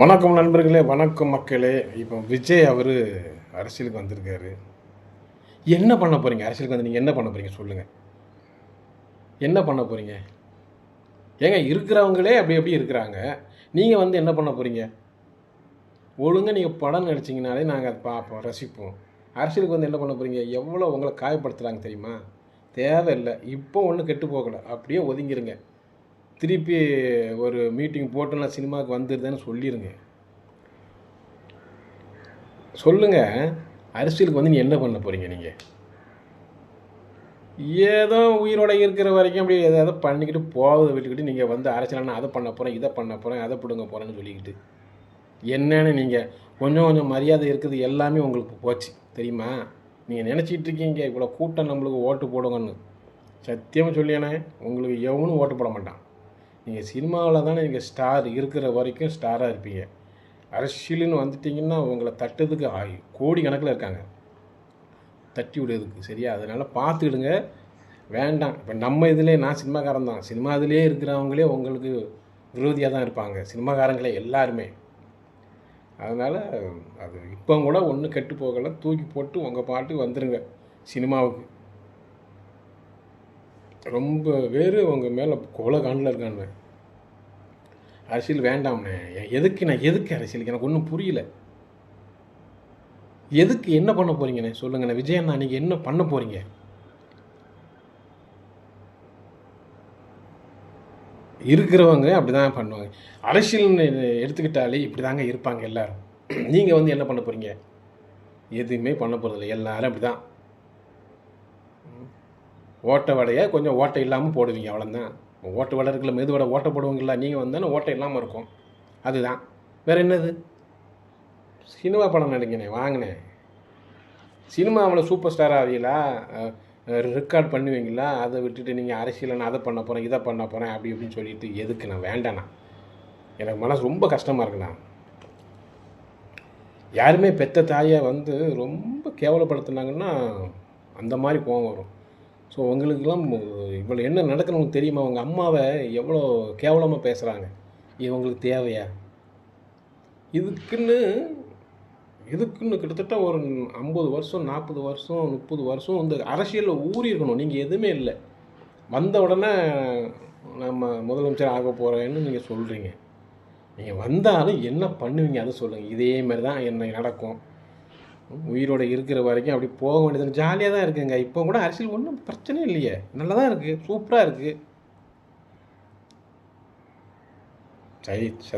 வணக்கம் நண்பர்களே வணக்கம் மக்களே. இப்போ விஜய் அவர் அரசியலுக்கு வந்திருக்காரு. என்ன பண்ண போகிறீங்க அரசியலுக்கு வந்து நீங்கள் என்ன பண்ண போகிறீங்க சொல்லுங்கள் என்ன பண்ண போகிறீங்க ஏங்க இருக்கிறவங்களே அப்படி எப்படி இருக்கிறாங்க. நீங்கள் வந்து என்ன பண்ண போகிறீங்க ஒழுங்காக நீங்கள் படம் நடிச்சிங்கனாலே நாங்கள் அதை பார்ப்போம் ரசிப்போம். அரசியலுக்கு வந்து என்ன பண்ண போகிறீங்க எவ்வளோ உங்களை காயப்படுத்துகிறாங்க தெரியுமா? தேவையில்லை. இப்போ ஒன்றும் கெட்டு போகலை. அப்படியே ஒதுங்கிருங்க. திருப்பி ஒரு மீட்டிங் போட்டு நான் சினிமாவுக்கு வந்துடுதேன்னு சொல்லிடுங்க சொல்லுங்கள் அரசியலுக்கு வந்து நீ என்ன பண்ண போகிறீங்க நீங்கள் ஏதோ உயிரோட இருக்கிற வரைக்கும் அப்படியே ஏதாவது பண்ணிக்கிட்டு போகுது விட்டுக்கிட்டு நீங்கள் வந்து அரசியல்னா அதை பண்ண போகிறேன் இதை பண்ண போகிறேன் அதை பிடுங்க போகிறேன்னு சொல்லிக்கிட்டு. என்னன்னு நீங்கள் கொஞ்சம் கொஞ்சம் மரியாதை இருக்குது எல்லாமே உங்களுக்கு போச்சு. தெரியுமா? நீங்கள் நினச்சிட்டு இருக்கீங்க இவ்வளோ கூட்டம் நம்மளுக்கு ஓட்டு போடுங்கன்னு. சத்தியமாக சொல்லியானே உங்களுக்கு எவனும் ஓட்டு போட மாட்டான். நீங்கள் சினிமாவில் தானே நீங்கள் ஸ்டார் இருக்கிற வரைக்கும் ஸ்டாராக இருப்பீங்க. அரசியல்னு வந்துட்டிங்கன்னா உங்களை தட்டுறதுக்கு ஆயி- கோடி கணக்கில் இருக்காங்க. தட்டி விடுறதுக்கு சரியா? அதனால் பார்த்துக்கிடுங்க வேண்டாம். இப்போ நம்ம இதிலே நான் சினிமாக்காரன் தான். சினிமா இதிலே இருக்கிறவங்களே உங்களுக்கு விரோதியாக தான் இருப்பாங்க. சினிமாக்காரங்களே எல்லாருமே. அதனால் அது இப்போ கூட ஒன்றும் கெட்டு போகலை. தூக்கி போட்டு உங்கள் பாட்டுக்கு வந்துடுங்க சினிமாவுக்கு. ரொம்ப பேர் உங்கள் மேலே கொலை காண்டில் இருக்கானுங்க. அரசியல் வேண்டாம்ண்ணே எதுக்கு நான் எதுக்கு அரசியலுக்கு? எனக்கு ஒன்றும் புரியல. எதுக்கு என்ன பண்ண போகிறீங்கண்ணே சொல்லுங்கண்ணே விஜயண்ணா நீங்கள் என்ன பண்ண போகிறீங்க இருக்கிறவங்க அப்படி தான் பண்ணுவாங்க. அரசியல்னு எடுத்துக்கிட்டாலே இப்படி தாங்க இருப்பாங்க எல்லோரும். நீங்கள் வந்து என்ன பண்ண போகிறீங்க எதுவுமே பண்ண போகிறதில்ல எல்லோரும் அப்படி தான் ஓட்டை வடையை கொஞ்சம் ஓட்டை இல்லாமல் போடுவீங்க அவ்வளோதான் ஓட்டை வடை இருக்குல்ல மெது வடை ஓட்டை போடுவீங்களா நீங்கள் வந்தாலும் ஓட்டை இல்லாமல் இருக்கும். அதுதான். வேறு என்னது? சினிமா படம் நடிங்கண்ணே சினிமா சினிமாவில் சூப்பர் ஸ்டார் ஆவீங்களா? ரெக்கார்ட் பண்ணுவீங்களா? அதை விட்டுட்டு நீங்கள் அரசியல் நான் அதை பண்ண போகிறேன் இதை பண்ண போகிறேன் அப்படி இப்படின்னு சொல்லிட்டு எதுக்கு நான் வேண்டாண்ணா. எனக்கு மனசு ரொம்ப கஷ்டமாக இருக்குண்ணா. யாருமே பெத்த தாயை வந்து ரொம்ப கேவலப்படுத்துனாங்கன்னா அந்த மாதிரி கோவம் வரும். ஸோ உங்களுக்கெல்லாம் இவ்வளோ என்ன நடக்கணும்னு தெரியுமா? அவங்க அம்மாவை எவ்வளோ கேவலமாக பேசுகிறாங்க இவங்களுக்கு தேவையா? இதுக்குன்னு இதுக்குன்னு கிட்டத்தட்ட ஒரு ஐம்பது வருஷம் நாற்பது வருஷம் முப்பது வருஷம் வந்து அரசியலில் ஊறி இருக்கணும். நீங்கள் எதுவுமே இல்லை. வந்த உடனே நம்ம முதலமைச்சர் ஆக போகிறேன்னு நீங்கள் சொல்கிறீங்க நீங்கள் வந்தாலும் என்ன பண்ணுவீங்க? அதை சொல்லுங்கள் இதே மாதிரி தான் என்ன நடக்கும். உயிரோட இருக்கிற வரைக்கும் அப்படி போக வேண்டியது ஜாலியாக தான் இருக்குங்க. இப்போ கூட அரசியல் ஒன்றும் பிரச்சனை இல்லையே. நல்லா தான் இருக்குது சூப்பராக இருக்குது சரி சரி.